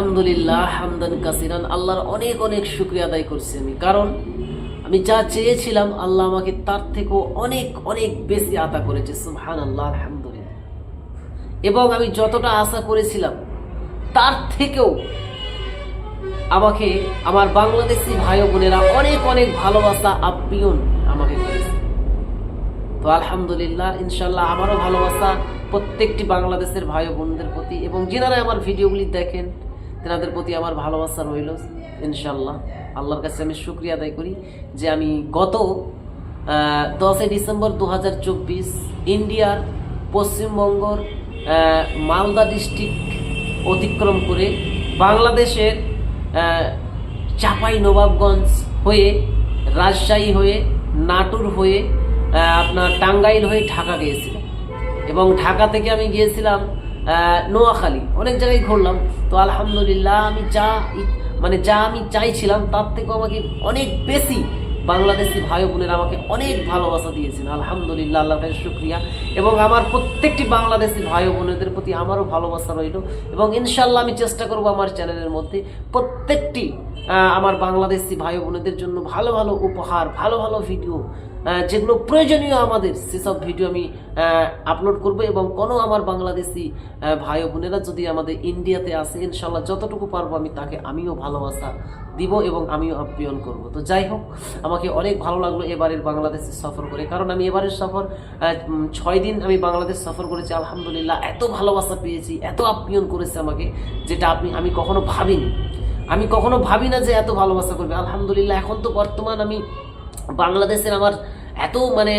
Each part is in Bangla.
আলহামদুলিল্লাহ, হামদান কাসিরান, আল্লাহর অনেক অনেক শুক্রিয়া আদায় করছি আমি। কারণ আমি যা চেয়েছিলাম, আল্লাহ আমাকে তার থেকেও অনেক অনেক বেশি আতা করেছে। সুবহান আল্লাহ আলহামদুলিল্লাহ। এবং আমি যতটা আশা করেছিলাম, তার থেকেও আমাকে, আমার বাংলাদেশি ভাই বোনেরা অনেক অনেক ভালোবাসা আপ্যায়ন আমাকে করেছে। তো আলহামদুলিল্লাহ ইনশাল্লাহ আমারও ভালোবাসা প্রত্যেকটি বাংলাদেশের ভাই বোনদের প্রতি। এবং যেনারা আমার ভিডিওগুলি দেখেন তেনাদের প্রতি আমার ভালোবাসা রইল ইনশাল্লাহ আল্লাহর কাছে আমি শুক্রিয়া আদায় করি যে আমি গত দশই ডিসেম্বর দু হাজার চব্বিশ ইন্ডিয়ার পশ্চিমবঙ্গর মালদা ডিস্ট্রিক্ট অতিক্রম করে বাংলাদেশের চাপাই নবাবগঞ্জ হয়ে, রাজশাহী হয়ে, নাটুর হয়ে আপনার টাঙ্গাইল হয়ে ঢাকা গিয়েছিলাম। এবং ঢাকা থেকে আমি গিয়েছিলাম নোয়াখালী। অনেক জায়গায় ঘুরলাম। তো আলহামদুলিল্লাহ আমি যা মানে যা আমি চাইছিলাম, তার থেকেও আমাকে অনেক বেশি বাংলাদেশি ভাই বোনেরা আমাকে অনেক ভালোবাসা দিয়েছেন। আলহামদুলিল্লাহ, আল্লাহ কাছে শুক্রিয়া। এবং আমার প্রত্যেকটি বাংলাদেশি ভাই বোনেদের প্রতি আমারও ভালোবাসা রইল। এবং ইনশাল্লাহ আমি চেষ্টা করব আমার চ্যানেলের মধ্যে প্রত্যেকটি আমার বাংলাদেশি ভাই বোনেদের জন্য ভালো ভালো উপহার, ভালো ভালো ভিডিও যেগুলো প্রয়োজনীয় আমাদের, সেসব ভিডিও আমি আপলোড করব এবং কোনো আমার বাংলাদেশি ভাই বোনেরা যদি আমাদের ইন্ডিয়াতে আসে, ইনশাল্লাহ যতটুকু পারব আমি তাকে, আমিও ভালোবাসা দিব এবং আমিও আপ্যায়ন করব। তো যাই হোক, আমাকে অনেক ভালো লাগল এবারের বাংলাদেশে সফর করে, কারণ আমি এবারের সফর ছয় দিন আমি বাংলাদেশ সফর করেছি, আলহামদুলিল্লাহ এত ভালোবাসা পেয়েছি, এত আপ্যায়ন করেছে আমাকে, যেটা আপনি, আমি কখনো ভাবিনি। আমি কখনো ভাবি না যে এত ভালোবাসা করবে, আলহামদুলিল্লাহ এখন তো বর্তমান আমি বাংলাদেশের আমার এত মানে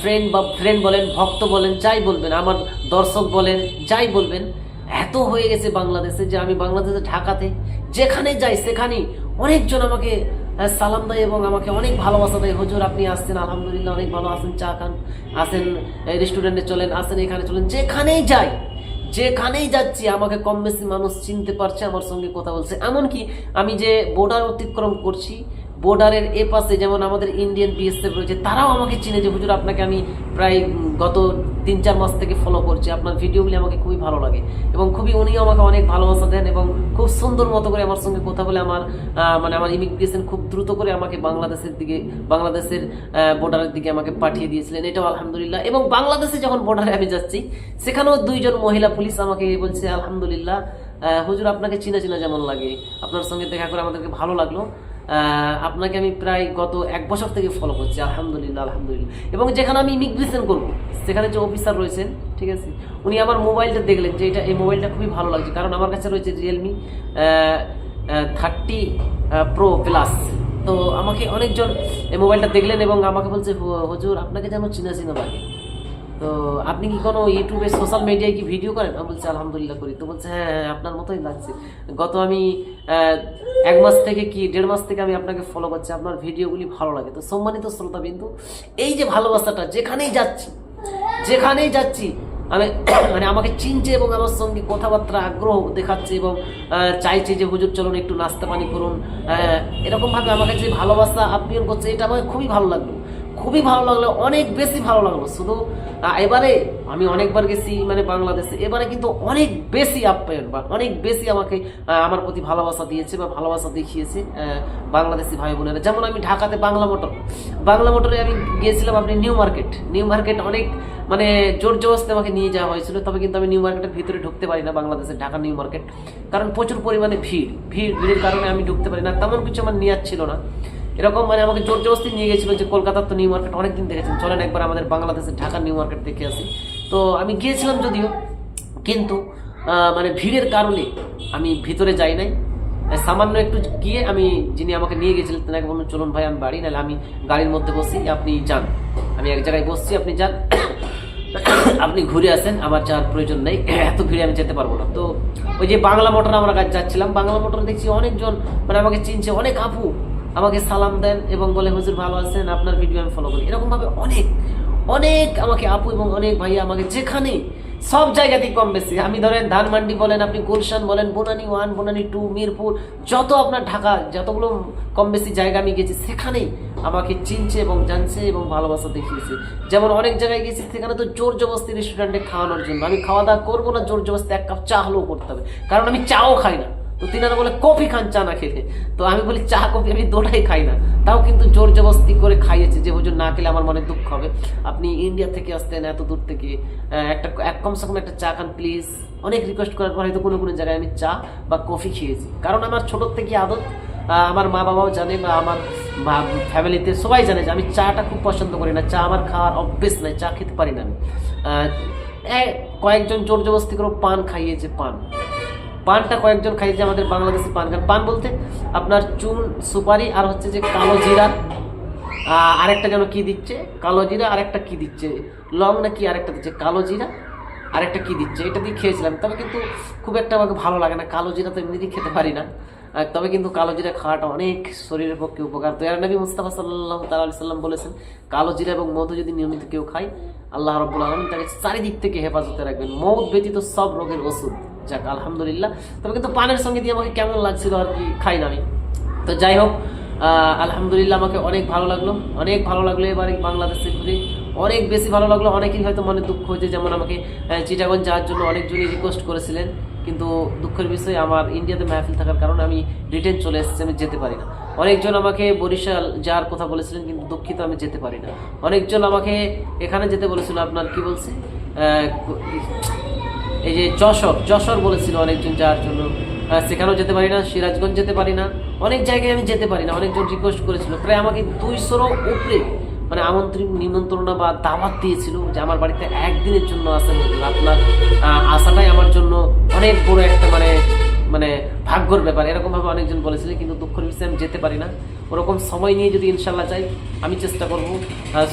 ফ্রেন্ড বা ফ্রেন্ড বলেন, ভক্ত বলেন, যাই বলবেন, আমার দর্শক বলেন, যাই বলবেন, এত হয়ে গেছে বাংলাদেশে যে আমি বাংলাদেশে, ঢাকাতে যেখানে যাই, সেখানেই অনেকজন আমাকে সালাম দেয় এবং আমাকে অনেক ভালোবাসা দেয়। হুজুর, আপনি আসছেন, আলহামদুলিল্লাহ, অনেক ভালো আসেন চা খান, আসেন রেস্টুরেন্টে চলেন, আসেন, এখানে চলেন, যেখানেই যাই, যেখানেই যাচ্ছি, আমাকে কম বেশি মানুষ চিনতে পারছে, আমার সঙ্গে কথা বলছে। এমনকি আমি যে বর্ডার অতিক্রম করছি বর্ডারের এ পাশে যেমন আমাদের ইন্ডিয়ান বিএসএফ রয়েছে, তারাও আমাকে চিনে যে, হুজুর, আপনাকে আমি প্রায় গত তিন চার মাস থেকে ফলো করছি। আপনার ভিডিওগুলি আমাকে খুবই ভালো লাগে। এবং খুবই উনিও আমাকে অনেক ভালোবাসা দেন এবং খুব সুন্দর মতো করে আমার সঙ্গে কথা বলে আমার মানে আমার ইমিগ্রেশন খুব দ্রুত করে আমাকে বাংলাদেশের দিকে, বাংলাদেশের বর্ডারের দিকে আমাকে পাঠিয়ে দিয়েছিলেন। এটাও আলহামদুলিল্লাহ। এবং বাংলাদেশে যখন বর্ডারে আমি যাচ্ছি, সেখানেও দুইজন মহিলা পুলিশ আমাকে বলছে, আলহামদুলিল্লাহ হুজুর, আপনাকে চিনা চিনা যেমন লাগে। আপনার সঙ্গে দেখা করে আমাদেরকে ভালো লাগল। আপনাকে আমি প্রায় গত এক বছর থেকে ফলো করছি, আলহামদুলিল্লাহ আলহামদুলিল্লাহ। এবং যেখানে আমি ইমিগ্রেশন করব, সেখানে যে অফিসার রয়েছেন, ঠিক আছে, উনি আমার মোবাইলটা দেখলেন যে এটা, এই মোবাইলটা খুবই ভালো লাগছে। কারণ আমার কাছে রয়েছে রিয়েলমি থার্টি প্রো প্লাস তো আমাকে অনেকজন এই মোবাইলটা দেখলেন এবং আমাকে বলছে, "হু- হুজুর, আপনাকে যেন চিনা চিনা লাগে। তো আপনি কি কোনো ইউটিউবে সোশ্যাল মিডিয়ায় কি ভিডিও করেন? আমি বলছি, আলহামদুলিল্লাহ করি। তো বলছে হ্যাঁ হ্যাঁ আপনার মতোই লাগছে। গত আমি এক মাস থেকে কি, দেড় মাস থেকে আমি আপনাকে ফলো করছি, আপনার ভিডিওগুলি ভালো লাগে। তো সম্মানিত শ্রোতা বিন্দু, এই যে ভালোবাসাটা, যেখানেই যাচ্ছি যেখানেই যাচ্ছি, আমি মানে আমাকে চিনছে এবং আমার সঙ্গে কথাবার্তা আগ্রহ দেখাচ্ছে এবং চাইছে যে, হুজুর, চলুন একটু নাস্তা পানি করুন। এরকমভাবে আমাকে যে ভালোবাসা আপ্যায়ন করছে, এটা আমাকে খুবই ভালো লাগল। খুবই ভালো লাগল, অনেক বেশি ভালো লাগল। শুধু এবারে আমি অনেকবার গেছি মানে বাংলাদেশে, এবারে কিন্তু অনেক বেশি আপ্যায়ন বা অনেক বেশি আমাকে আমার প্রতি ভালোবাসা দিয়েছে বা ভালোবাসা দেখিয়েছে বাংলাদেশি ভাই বোনেরা। যেমন আমি ঢাকাতে বাংলা মোটর, বাংলা মোটরে আমি গিয়েছিলাম আপনি নিউ মার্কেট। নিউ মার্কেট অনেক মানে জোর জবস্তে আমাকে নিয়ে যাওয়া হয়েছিল, তবে কিন্তু আমি নিউ মার্কেটের ভিতরে ঢুকতে পারি না, বাংলাদেশের ঢাকা নিউ মার্কেট। কারণ প্রচুর পরিমাণে ভিড় ভিড়, ভিড়ের কারণে আমি ঢুকতে পারি না। তেমন কিছু আমার নেওয়ার ছিল না। এরকম মানে আমাকে জোর জবস্তি নিয়ে গেছিল যে কলকাতার তো নিউ মার্কেট অনেকদিন দেখেছেন। চলেন একবার আমাদের বাংলাদেশের ঢাকা নিউ মার্কেট দেখে আসি। তো আমি গিয়েছিলাম যদিও, কিন্তু মানে ভিড়ের কারণে আমি ভিতরে যাই নাই। সামান্য একটু গিয়ে আমি যিনি আমাকে নিয়ে গেছিলেন তেনাকে বলুন চলুন ভাই, আমি বাড়ি, নাহলে আমি গাড়ির মধ্যে বসি, আপনি যান। আমি এক জায়গায় বসছি, আপনি যান। আপনি ঘুরে আসেন, আমার যাওয়ার প্রয়োজন নেই। এত ভিড়ে আমি যেতে পারব না। তো ওই যে বাংলা মোটর আমরা যাচ্ছিলাম, বাংলা মোটর দেখছি অনেকজন মানে আমাকে চিনছে, অনেক আপু। আমাকে সালাম দেন এবং বলে, হুজুর ভালো আছেন, আপনার ভিডিও আমি ফলো করি। এরকমভাবে অনেক অনেক আমাকে আপু এবং অনেক ভাইয়া আমাকে যেখানে সব জায়গাতেই কম বেশি। আমি ধরেন ধানমান্ডি বলেন, আপনি গুলশান বলেন, বনানি ওয়ান, বোনানি টু, মিরপুর, যত আপনার ঢাকা, যতগুলো কম বেশি জায়গা আমি গেছি, সেখানেই আমাকে চিনছে এবং জানছে এবং ভালোবাসা দেখিয়েছে। যেমন অনেক জায়গায় গেছি, সেখানে তো জোর জবস্তি রেস্টুরেন্টে খাওয়ানোর জন্য। আমি খাওয়া দাওয়া করব না, জোর জবস্তি এক কাপ চা হলেও করতে হবে। কারণ আমি চাও খাই না। তো তিনারা বলে, কফি খান, চা না খেলে। তো আমি বলি, চা, কফি আমি দুটাই খাই না। তাও কিন্তু জোর জবস্তি করে খাইয়েছে, যে হুজুর না খেলে আমার মনে দুঃখ হবে। আপনি ইন্ডিয়া থেকে আসতেন এত দূর থেকে একটা এক কমসে কম একটা চা খান প্লিজ অনেক রিকোয়েস্ট করার পর হয়তো কোনো কোনো জায়গায় আমি চা বা কফি খেয়েছি। কারণ আমার ছোটোর থেকে আদত আমার মা বাবাও জানে বা আমার ফ্যামিলিতে সবাই জানে যে আমি চাটা খুব পছন্দ করি না। চা আমার খাওয়ার অভ্যেস নাই, চা খেতে পারি না আমি। কয়েকজন জোর জবস্তি করে পান খাইয়েছে, পান। পানটা কয়েকজন খাইয়েছে আমাদের বাংলাদেশি পান খান। পান বলতে আপনার চুন সুপারি আর হচ্ছে যে কালো জিরা আরেকটা যেন কি দিচ্ছে? কালো জিরা, আরেকটা কি দিচ্ছে? লং না কি আরেকটা দিচ্ছে? কালো জিরা, আরেকটা কি দিচ্ছে? এটা দিয়ে খেয়েছিলাম। তবে কিন্তু খুব একটা আমাকে ভালো লাগে না। কালো জিরা তো এমনিতেই খেতে পারি না। তবে কিন্তু কালো জিরা খাওয়াটা অনেক শরীরের পক্ষে উপকার। তো নবী মুস্তাফা সাল্লাহ তাল্লাহ সাল্লাম বলেছেন, কালো জিরা এবং মধু যদি নিয়মিত কেউ খায়, আল্লাহ রব্বুল আলম তাকে চারিদিক থেকে হেফাজতে রাখবেন। মৌত ব্যতীত সব রোগের ওষুধ। যাক, আলহামদুলিল্লাহ। তবে কিন্তু পানের সঙ্গে দিয়ে আমাকে কেমন লাগছিল আর কি খাই না আমি। তো যাই হোক আলহামদুলিল্লাহ আমাকে অনেক ভালো লাগল, অনেক ভালো লাগল এবারে বাংলাদেশে ঘুরে। অনেক বেশি ভালো লাগল, অনেকেই হয়তো মনে দুঃখ হয়েছে, যেমন আমাকে চিটাগঞ্জ যাওয়ার জন্য অনেকজনই রিকোয়েস্ট করেছিলেন। কিন্তু দুঃখের বিষয়, আমার ইন্ডিয়াতে মাহফিল থাকার কারণে আমি রিটার্ন চলে এসেছি, আমি যেতে পারি না। অনেকজন আমাকে বরিশাল যাওয়ার কথা বলেছিলেন, কিন্তু দুঃখিত আমি যেতে পারি না। অনেকজন আমাকে এখানে যেতে বলেছিল, আপনার কি বলছে? এই যে যশোর যশোর বলেছিল অনেকজন যাওয়ার জন্য। সেখানেও যেতে পারি না, সিরাজগঞ্জ যেতে পারি না। অনেক জায়গায় আমি যেতে পারি না, অনেকজন রিকোয়েস্ট করেছিল। প্রায় আমাকে দুইশোরও উপরে মানে আমন্ত্রণ নিমন্ত্রণা বা দাওয়াত দিয়েছিল যে আমার বাড়িতে একদিনের জন্য আসেন আপনার আসাটাই আমার জন্য অনেক বড় একটা মানে মানে ভাগ্যর ব্যাপার। এরকমভাবে অনেকজন বলেছিল, কিন্তু দুঃখের বিষয়ে আমি যেতে পারি না। ওরকম সময় নিয়ে যদি ইনশাল্লাহ চাই আমি চেষ্টা করব।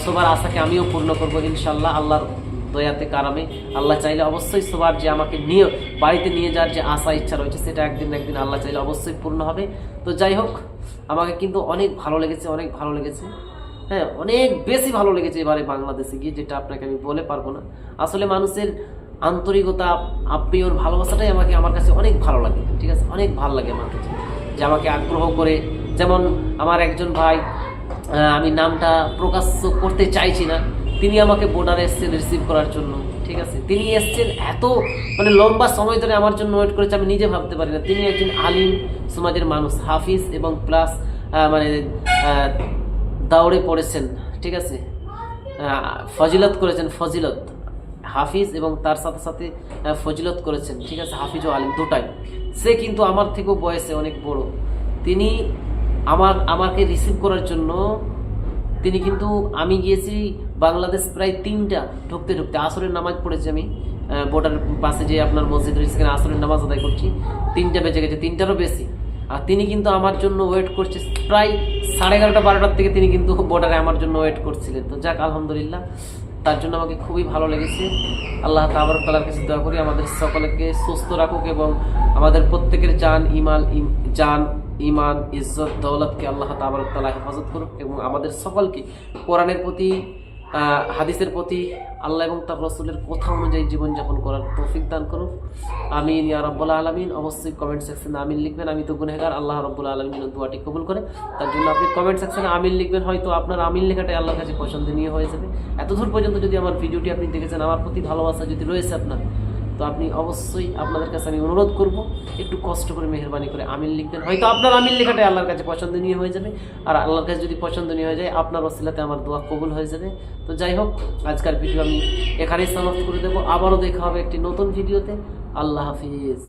সবার আশাকে আমিও পূর্ণ করব ইনশাল্লাহ, আল্লাহর দয়াতে কারামে। আল্লাহ চাইলে অবশ্যই সবার যে আমাকে নিয়ে বাড়িতে নিয়ে যাওয়ার যে আশা, ইচ্ছা রয়েছে, সেটা একদিন একদিন আল্লাহ চাইলে অবশ্যই পূর্ণ হবে। তো যাই হোক, আমাকে কিন্তু অনেক ভালো লেগেছে, অনেক ভালো লেগেছে। হ্যাঁ অনেক বেশি ভালো লেগেছে এবারে বাংলাদেশে গিয়ে, যেটা আপনাকে আমি বলে পারব না। আসলে মানুষের আন্তরিকতা আপ্যায়ন ভালোবাসাটাই আমাকে, আমার কাছে অনেক ভালো লাগে, ঠিক আছে? অনেক ভালো লাগে আমার কাছে। যে আমাকে আগ্রহ করে, যেমন আমার একজন ভাই আমি নামটা প্রকাশ্য করতে চাইছি না। তিনি আমাকে বর্ডারে এসছেন রিসিভ করার জন্য, ঠিক আছে? তিনি এসছেন এত মানে লম্বা সময় ধরে আমার জন্য ওয়েট করেছে, আমি নিজে ভাবতে পারি না। তিনি একজন আলিম সমাজের মানুষ, হাফিজ এবং প্লাস মানে দাউড়ে পড়েছেন, ঠিক আছে? ফজিলত করেছেন, ফজিলত। হাফিজ এবং তার সাথে সাথে ফজিলত করেছেন, ঠিক আছে? হাফিজ ও আলিম দুটাই। সে কিন্তু আমার থেকেও বয়সে অনেক বড়। তিনি আমার, আমাকে রিসিভ করার জন্য তিনি কিন্তু আমি গিয়েছি বাংলাদেশ প্রায় তিনটা ঢুকতে ঢুকতে। আসরের নামাজ পড়েছি আমি। বর্ডার পাশে যে আপনার মসজিদ রয়েছে সেখানে আসরের নামাজ আদায় করছি। তিনটা বেজে গেছে, তিনটারও বেশি। আর তিনি কিন্তু আমার জন্য ওয়েট করছে প্রায় সাড়ে এগারোটা, বারোটার থেকে তিনি কিন্তু বর্ডারে আমার জন্য ওয়েট করছিলেন। তো যাক, আলহামদুলিল্লাহ, তার জন্য আমাকে খুবই ভালো লেগেছে। আল্লাহ তাবার তালার কাছে দোয়া করি, আমাদের সকলকে সুস্থ রাখুক এবং আমাদের প্রত্যেকের জান ইমাল ইম- জান ইমান ইজ্জত, দৌলতকে আল্লাহ তাবার তালা হেফাজত করুক এবং আমাদের সকলকে কোরআনের প্রতি হাদিসের প্রতি আল্লাহ এবং তার রসুলের কথা অনুযায়ী জীবনযাপন করার তৌফিক দান করুক। আমিন, ইয়া রব্বুল আলমিন। অবশ্যই কমেন্ট সেকশনে আমিন লিখবেন, আমি তো গুনেগার আল্লাহ রব্বুল আলমিন দোয়াটি কবুল করে। তার জন্য আপনি কমেন্ট সেকশনে আমিন লিখবেন, হয়তো আপনার আমিন লেখাটাই আল্লাহর কাছে পছন্দনীয় হয়ে যাবে। এতদূর পর্যন্ত যদি আমার ভিডিওটি আপনি দেখেছেন, আমার প্রতি ভালোবাসা যদি রয়েছে আপনার তো আপনি অবশ্যই আপনাদের কাছে আমি অনুরোধ করব, একটু কষ্ট করে মেহরবানি করে আমিন লিখবেন। হয়তো আপনার আমিন লেখাটাই আল্লাহর কাছে পছন্দনীয় হয়ে যাবে, আর আল্লাহর কাছে যদি পছন্দনীয় হয়ে যায়, আপনার অসিলাতে আমার দোয়া কবুল হয়ে যাবে। তো যাই হোক, আজকের ভিডিও আমি এখানেই সমাপ্ত করে দেবো। আবারও দেখা হবে একটি নতুন ভিডিওতে। আল্লাহ হাফিজ।